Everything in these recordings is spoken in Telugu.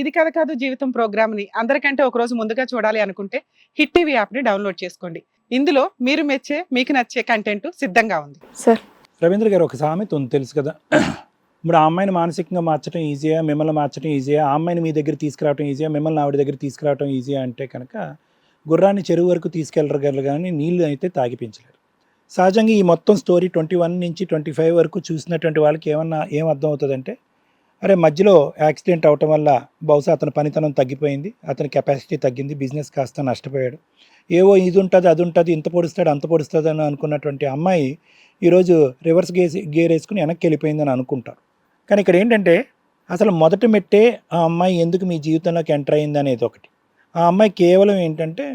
ఇది కథ కాదు జీవితం ప్రోగ్రామ్ని. అందరికంటే ఒక రోజు ముందుగా చూడాలి అనుకుంటే హిట్ టీవీ యాప్ని డౌన్లోడ్ చేసుకోండి. ఇందులో మీరు మెచ్చే మీకు నచ్చే కంటెంట్ సిద్ధంగా ఉంది. సార్. రవీంద్ర గారు ఒక సామెత ఉంది తెలుసు కదా. ఇప్పుడు ఆ అమ్మాయిని మానసికంగా మార్చడం ఈజీయా మిమ్మల్ని మార్చడం ఈజీయా ఆ అమ్మాయిని మీ దగ్గర తీసుకురావడం ఈజీయా మిమ్మల్ని ఆవిడ దగ్గర తీసుకురావడం ఈజీయా అంటే కనుక గుర్రాన్ని చెరువు వరకు తీసుకెళ్ళగలరు కానీ నీళ్ళు అయితే తాగిపించలేరు. సహజంగా ఈ మొత్తం స్టోరీ ట్వంటీ వన్ నుంచి ట్వంటీ ఫైవ్ వరకు చూసినటువంటి వాళ్ళకి ఏమన్నా ఏం అర్థం అవుతుందంటే అరే మధ్యలో యాక్సిడెంట్ అవటం వల్ల బహుశా అతని పనితనం తగ్గిపోయింది అతని కెపాసిటీ తగ్గింది బిజినెస్ కాస్త నష్టపోయాడు. ఏవో ఇది ఉంటుంది అది ఉంటుంది ఇంత పొడుస్తాడు అంత పొడుస్తుంది అని అనుకున్నటువంటి అమ్మాయి ఈరోజు రివర్స్ గేర్ గేర్ వేసుకుని వెనక్కి వెళ్ళిపోయిందని అనుకుంటారు. కానీ ఇక్కడ ఏంటంటే అసలు మొదటి మెట్టే ఆ అమ్మాయి ఎందుకు మీ జీవితంలోకి ఎంటర్ అయింది అనేది ఒకటి. ఆ అమ్మాయి కేవలం ఏంటంటే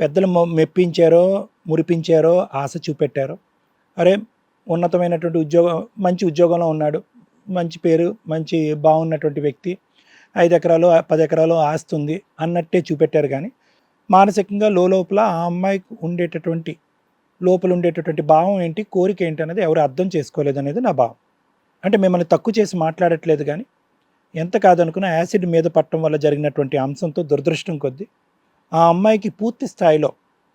పెద్దలు మెప్పించారో మురిపించారో ఆశ చూపెట్టారో. అరే ఉన్నతమైనటువంటి ఉద్యోగం మంచి ఉద్యోగంలో ఉన్నాడు మంచి పేరు మంచి బాగున్నటువంటి వ్యక్తి. ఐదు ఎకరాలు పది ఎకరాలు ఆస్తుంది అన్నట్టే చూపెట్టారు కానీ మానసికంగా లోపల ఆ అమ్మాయికి ఉండేటటువంటి లోపల ఉండేటటువంటి భావం ఏంటి కోరిక ఏంటి అనేది ఎవరు అర్థం చేసుకోలేదు అనేది నా భావం. అంటే మిమ్మల్ని తక్కువ చేసి మాట్లాడట్లేదు కానీ ఎంత కాదనుకున్న యాసిడ్ మీద పట్టడం వల్ల జరిగినటువంటి అంశంతో దురదృష్టం కొద్దీ ఆ అమ్మాయికి పూర్తి స్థాయిలో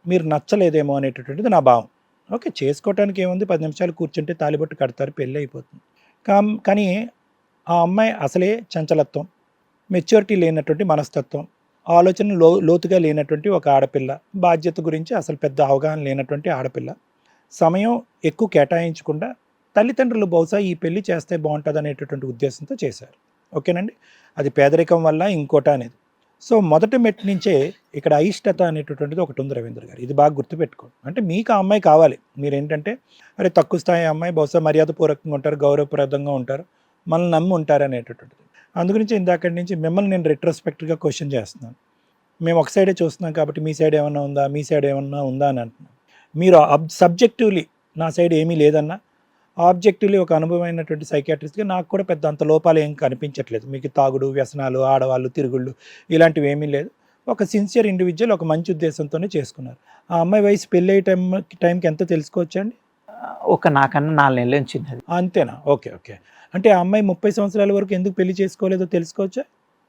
మీరు నచ్చలేదేమో అనేటటువంటిది నా భావం. ఓకే చేసుకోవటానికి ఏముంది? పది నిమిషాలు కూర్చుంటే తాలిబొట్టు కడతారు పెళ్ళి అయిపోతుంది. కామ్ కానీ ఆ అమ్మాయి అసలే చంచలత్వం మెచ్యూరిటీ లేనటువంటి మనస్తత్వం ఆలోచన లో లోతుగా లేనటువంటి ఒక ఆడపిల్ల బాధ్యత గురించి అసలు పెద్ద అవగాహన లేనటువంటి ఆడపిల్ల. సమయం ఎక్కువ కేటాయించకుండా తల్లిదండ్రులు బహుశా ఈ పెళ్ళి చేస్తే బాగుంటుంది అనేటటువంటి ఉద్దేశంతో చేశారు. ఓకేనండి? అది పేదరికం వల్ల ఇంకోట అనేది. సో మొదటి మెట్టు నుంచే ఇక్కడ అయిష్టత అనేటటువంటిది ఒకటి ఉంది రవీంద్ర గారు. ఇది బాగా గుర్తుపెట్టుకోండి అంటే మీకు ఆ అమ్మాయి కావాలి. మీరు ఏంటంటే అరే తక్కువ స్థాయి అమ్మాయి బహుశా మర్యాదపూర్వకంగా ఉంటారు గౌరవప్రదంగా ఉంటారు మనల్ని నమ్మి ఉంటారు అనేటటువంటిది. అందుగురించి ఇందాకటి నుంచి మిమ్మల్ని నేను రెట్రోస్పెక్ట్గా క్వశ్చన్ చేస్తున్నాను. మేము ఒక సైడే చూస్తున్నాం కాబట్టి మీ సైడ్ ఏమన్నా ఉందా మీ సైడ్ ఏమన్నా ఉందా అని అంటున్నాం మీరు అబ్ సబ్జెక్టివ్లీ నా సైడ్ ఏమీ లేదన్నా ఆబ్జెక్టివ్లీ ఒక అనుభవమైనటువంటి సైకాట్రిస్ట్గా నాకు కూడా పెద్ద అంత లోపాలు ఏం కనిపించట్లేదు. మీకు తాగుడు వ్యసనాలు ఆడవాళ్ళు తిరుగుళ్ళు ఇలాంటివి ఏమీ లేదు. ఒక సిన్సియర్ ఇండివిజువల్ ఒక మంచి ఉద్దేశంతోనే చేసుకున్నారు. ఆ అమ్మాయి వయసు పెళ్ళి అయ్యే టైం టైంకి ఎంత తెలుసుకోవచ్చండి ఒక నాకన్నా నాలుగు నెలలు చిన్నది. అంతేనా? Okay okay. అంటే ఆ అమ్మాయి ముప్పై సంవత్సరాల వరకు ఎందుకు పెళ్ళి చేసుకోలేదో తెలుసుకోవచ్చా?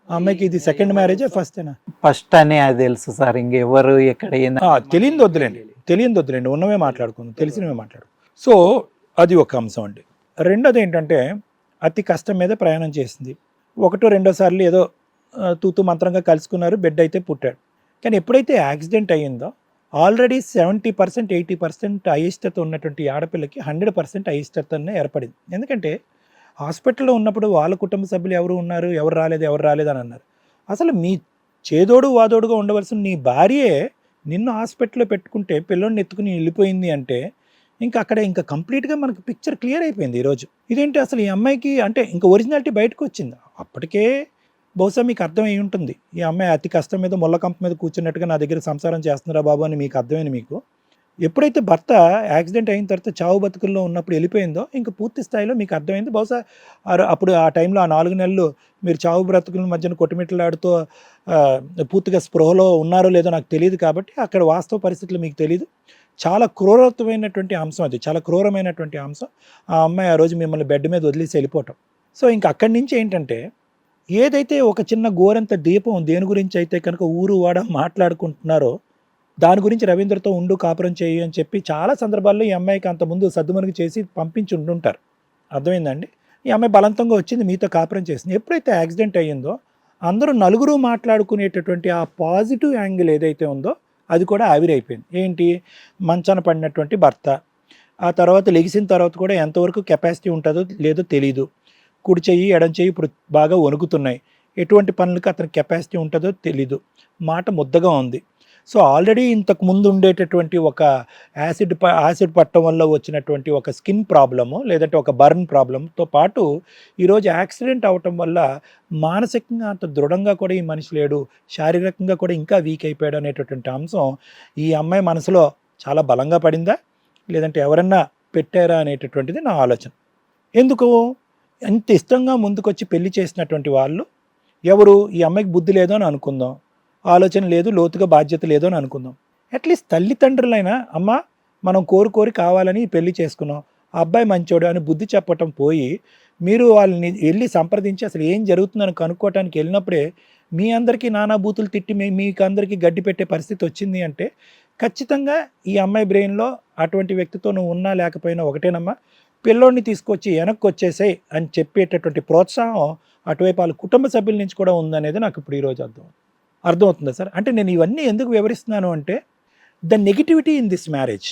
ఆ అమ్మాయికి ఇది సెకండ్ మ్యారేజా ఫస్టేనా? ఫస్ట్ అనే అది తెలుసు సార్ ఇంకెవరు ఎక్కడ ఏంది తెలియంది వద్దులేండి. తెలియంది వద్దులేండి. ఉన్నవే మాట్లాడుకుందాం. తెలిసినవే మాట్లాడు. సో అది ఒక అంశం అండి. రెండోది ఏంటంటే అతి కష్టం మీద ప్రయాణం చేసింది. ఒకటో రెండోసార్లు ఏదో తూతు మంత్రంగా కలుసుకున్నారు బిడ్డ అయితే పుట్టాడు. కానీ ఎప్పుడైతే యాక్సిడెంట్ అయ్యిందో already seventy percent eighty percent అయిష్టత ఉన్నటువంటి ఆడపిల్లకి హండ్రెడ్ పర్సెంట్ అయిష్టతనే ఏర్పడింది. ఎందుకంటే హాస్పిటల్లో ఉన్నప్పుడు వాళ్ళ కుటుంబ సభ్యులు ఎవరు ఉన్నారు ఎవరు రాలేదు ఎవరు రాలేదు అని అన్నారు. అసలు మీ చేదోడు వాదోడుగా ఉండవలసిన నీ భార్యే నిన్ను హాస్పిటల్లో పెట్టుకుంటే పిల్లల్ని ఎత్తుకుని వెళ్ళిపోయింది అంటే ఇంకా అక్కడ ఇంకా కంప్లీట్గా మనకు పిక్చర్ క్లియర్ అయిపోయింది ఈరోజు ఇదేంటి అసలు ఈ అమ్మాయికి అంటే ఇంకా ఒరిజినాలిటీ బయటకు వచ్చింది? అప్పటికే బహుశా మీకు అర్థమై ఉంటుంది. ఈ అమ్మాయి అతి కష్టం మీద ముళ్ళ కంప మీద కూర్చున్నట్టుగా నా దగ్గర సంసారం చేస్తున్నారా బాబు అని మీకు అర్థమైంది మీకు. ఎప్పుడైతే భర్త యాక్సిడెంట్ అయిన తర్వాత చావు బతుకుల్లో ఉన్నప్పుడు వెళ్ళిపోయిందో ఇంకా పూర్తి స్థాయిలో మీకు అర్థమైంది. బహుశా అప్పుడు ఆ టైంలో ఆ నాలుగు నెలలు మీరు చావు బ్రతుకుల మధ్యన కొట్టుమిట్లాడుతూ పూర్తిగా స్పృహలో ఉన్నారో లేదో నాకు తెలియదు కాబట్టి అక్కడ వాస్తవ పరిస్థితులు మీకు తెలియదు చాలా క్రూరత్వమైనటువంటి అంశం అది. చాలా క్రూరమైనటువంటి అంశం. ఆ అమ్మాయి ఆ రోజు మిమ్మల్ని బెడ్ మీద వదిలేసి వెళ్ళిపోవటం. సో ఇంక అక్కడి నుంచి ఏంటంటే ఏదైతే ఒక చిన్న గోరంత దీపం దేని గురించి అయితే కనుక ఊరు వాడ మాట్లాడుకుంటున్నారో దాని గురించి రవీంద్రతో ఉండు కాపురం చేయి అని చెప్పి చాలా సందర్భాల్లో ఈ అమ్మాయికి అంత ముందు సర్దుమరుగు చేసి పంపించి ఉండుంటారు. అర్థమైందండి? ఈ అమ్మాయి బలవంతంగా వచ్చింది మీతో కాపురం చేసింది. ఎప్పుడైతే యాక్సిడెంట్ అయ్యిందో అందరూ నలుగురు మాట్లాడుకునేటటువంటి ఆ పాజిటివ్ యాంగిల్ ఏదైతే ఉందో అది కూడా ఆవిరైపోయింది. ఏంటి? మంచాన పడినటువంటి భర్త. ఆ తర్వాత లెగిసిన తర్వాత కూడా ఎంతవరకు కెపాసిటీ ఉంటుందో లేదో తెలీదు. కుడి చెయ్యి ఎడం చెయ్యి ఇప్పుడు బాగా వణుకుతున్నాయి. ఎటువంటి పనులకు అతని కెపాసిటీ ఉంటుందో తెలీదు. మాట ముద్దగా ఉంది. సో ఆల్రెడీ ఇంతకు ముందు ఉండేటటువంటి ఒక యాసిడ్ ప యాసిడ్ పట్టడం వల్ల వచ్చినటువంటి ఒక స్కిన్ ప్రాబ్లము లేదంటే ఒక బర్న్ ప్రాబ్లంతో పాటు ఈరోజు యాక్సిడెంట్ అవటం వల్ల మానసికంగా అంత దృఢంగా కూడా ఈ మనిషి లేడు శారీరకంగా కూడా ఇంకా వీక్ అయిపోయాడు అనేటటువంటి అంశం ఈ అమ్మాయి మనసులో చాలా బలంగా పడిందా? లేదంటే ఎవరన్నా పెట్టారా అనేటటువంటిది నా ఆలోచన. ఎందుకు? ఎంత ఇష్టంగా ముందుకొచ్చి పెళ్ళి చేసినటువంటి వాళ్ళు ఎవరు ఈ అమ్మాయికి బుద్ధి లేదో అని అనుకుందాం. ఆలోచన లేదు లోతుగా బాధ్యత లేదో అని అనుకుందాం. అట్లీస్ట్ తల్లిదండ్రులైనా అమ్మ మనం కోరుకోరి కావాలని పెళ్ళి చేసుకున్నాం ఆ అబ్బాయి మంచోడు అని బుద్ధి చెప్పటం పోయి మీరు వాళ్ళని వెళ్ళి సంప్రదించి అసలు ఏం జరుగుతుందని కనుక్కోవటానికి వెళ్ళినప్పుడే మీ అందరికీ నానాభూతులు తిట్టి మీ మీకు అందరికీ గడ్డి పెట్టే పరిస్థితి వచ్చింది అంటే ఖచ్చితంగా ఈ అమ్మాయి బ్రెయిన్లో అటువంటి వ్యక్తితో నువ్వు ఉన్నా లేకపోయినా ఒకటేనమ్మా పిల్లోడిని తీసుకొచ్చి వెనక్కి వచ్చేసాయి అని చెప్పేటటువంటి ప్రోత్సాహం అటువైపు వాళ్ళ కుటుంబ సభ్యుల నుంచి కూడా ఉందనేది నాకు ఇప్పుడు ఈరోజు అర్థం. అర్థమవుతుందా సార్? అంటే నేను ఇవన్నీ ఎందుకు వివరిస్తున్నాను అంటే the negativity in this marriage.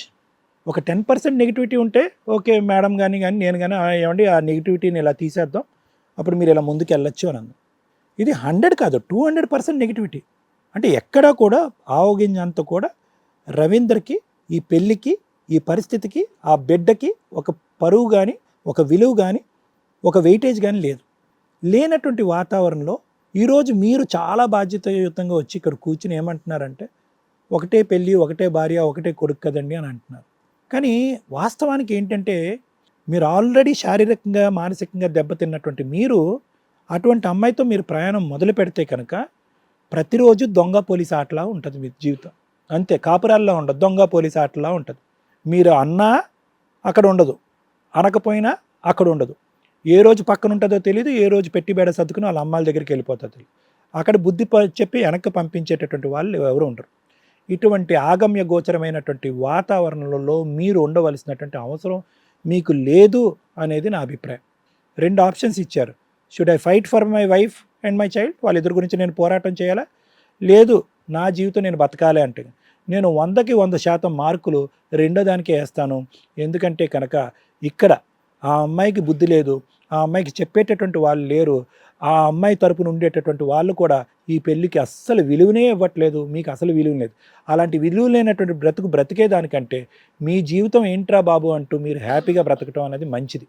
ఒక టెన్ పర్సెంట్ నెగిటివిటీ ఉంటే ఓకే మేడం కానీ కానీ నేను కానీ ఏమండి ఆ నెగిటివిటీని ఇలా తీసేద్దాం అప్పుడు మీరు ఇలా ముందుకు వెళ్ళొచ్చు అని అంది ఇది హండ్రెడ్ కాదు టూ హండ్రెడ్ పర్సెంట్ నెగిటివిటీ. అంటే ఎక్కడా కూడా ఆవగింజంత కూడా రవీందర్కి ఈ పెళ్ళికి ఈ పరిస్థితికి ఆ బిడ్డకి ఒక పరువు కానీ ఒక విలువ కానీ ఒక వెయిటేజ్ కానీ లేదు. లేనటువంటి వాతావరణంలో ఈరోజు మీరు చాలా బాధ్యతాయుతంగా వచ్చి ఇక్కడ కూర్చుని ఏమంటున్నారంటే ఒకటే పెళ్ళి ఒకటే భార్య ఒకటే కొడుకు కదండి అని అంటున్నారు. కానీ వాస్తవానికి ఏంటంటే మీరు ఆల్రెడీ శారీరకంగా మానసికంగా దెబ్బతిన్నటువంటి మీరు అటువంటి అమ్మాయితో మీరు ప్రయాణం మొదలు పెడితే కనుక ప్రతిరోజు దొంగ పోలీస్ ఆటలా ఉంటుంది మీ జీవితం. అంతే కాపురాల్లో ఉండదు దొంగ పోలీస్ ఆటలా ఉంటుంది. మీరు అన్నా అక్కడ ఉండదు అనకపోయినా అక్కడ ఉండదు. ఏ రోజు పక్కన ఉంటుందో తెలియదు ఏ రోజు పెట్టి బేడ సర్దుకుని వాళ్ళ అమ్మాల దగ్గరికి వెళ్ళిపోతుంది తెలియదు అక్కడ బుద్ధి చెప్పి వెనక్కి పంపించేటటువంటి వాళ్ళు ఎవరు ఉండరు. ఇటువంటి ఆగమ్య గోచరమైనటువంటి వాతావరణంలో మీరు ఉండవలసినటువంటి అవసరం మీకు లేదు అనేది నా అభిప్రాయం. రెండు ఆప్షన్స్ ఇచ్చారు. Should I fight for my wife and my child వాళ్ళిద్దరి గురించి నేను పోరాటం చేయాలా? లేదు నా జీవితం నేను బతకాలి అంటే. నేను వందకి వంద శాతం మార్కులు రెండో దానికే వేస్తాను. ఎందుకంటే కనుక ఇక్కడ ఆ అమ్మాయికి బుద్ధి లేదు. ఆ అమ్మాయికి చెప్పేటటువంటి వాళ్ళు లేరు. ఆ అమ్మాయి తరపున ఉండేటటువంటి వాళ్ళు కూడా ఈ పెళ్ళికి అస్సలు విలువనే ఇవ్వట్లేదు. మీకు అసలు విలువ లేదు. అలాంటి విలువ లేనటువంటి బ్రతుకు బ్రతికేదానికంటే మీ జీవితం ఏంట్రా బాబు అంటూ మీరు హ్యాపీగా బ్రతకటం అనేది మంచిది.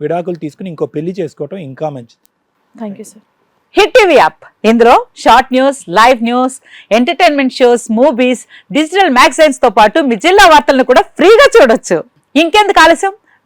విడాకులు తీసుకుని ఇంకో పెళ్ళి చేసుకోవటం ఇంకా మంచిది. Thank you sir Hit TV app. ఇందులో short news live news entertainment shows movies digital మ్యాగజైన్స్తో పాటు మీ జిల్లా వార్తలను కూడా ఫ్రీగా చూడొచ్చు. ఇంకెందుకు ఆలస్యం?